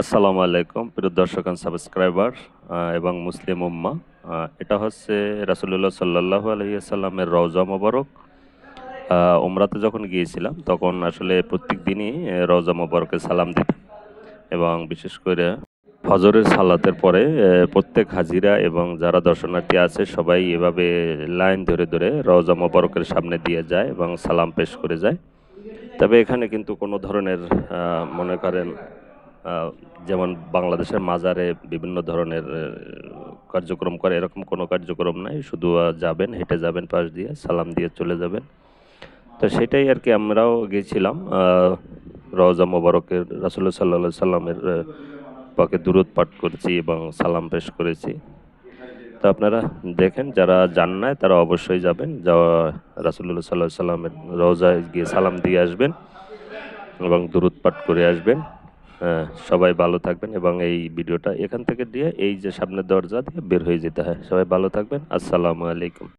আসসালামু আলাইকুম, প্রিয় দর্শক সাবস্ক্রাইবার এবং মুসলিম উম্মা। এটা হচ্ছে রাসুলুল্লাহ সাল্লাহ আলহিসাল্লামের রওজা মোবারক। উমরাতে যখন গিয়েছিলাম, তখন আসলে প্রত্যেক দিনই রওজা মোবারকে সালাম দিতাম। এবং বিশেষ করে ফজরের সালাতের পরে প্রত্যেক হাজিরা এবং যারা দর্শনার্থী আছে, সবাই এভাবে লাইন ধরে ধরে রওজা মোবারকের সামনে দিয়ে যায় এবং সালাম পেশ করে যায়। তবে এখানে কিন্তু কোনো ধরনের মনে করেন যেমন বাংলাদেশের মাজারে বিভিন্ন ধরনের কার্যক্রম করে এরকম কোনো কার্যক্রম নাই। শুধু যাবেন হেঁটে যাবেন পাশ দিয়ে সালাম দিয়ে চলে যাবেন। তো সেটাই আর কি আমরাও গিয়েছিলাম আহ, রওজা মোবারকের রাসুল্লাহ সাল্লা সাল্লামের পাকে দূরত পাঠ করেছি এবং সালাম পেশ করেছি। তো আপনারা দেখেন যারা যান নাই তারা অবশ্যই যাবেন। যাওয়া রাসুল্লাহ সাল্লাহ সাল্লামের রওজায় গিয়ে সালাম দিয়ে আসবেন এবং দূরত পাঠ করে আসবেন। সবাই ভালো থাকবেন এবং এই ভিডিওটা এখান থেকে দিয়ে এই যে সামনের দরজা দিয়ে বের হয়ে যেতে হয়। সবাই ভালো থাকবেন। আসসালামু আলাইকুম।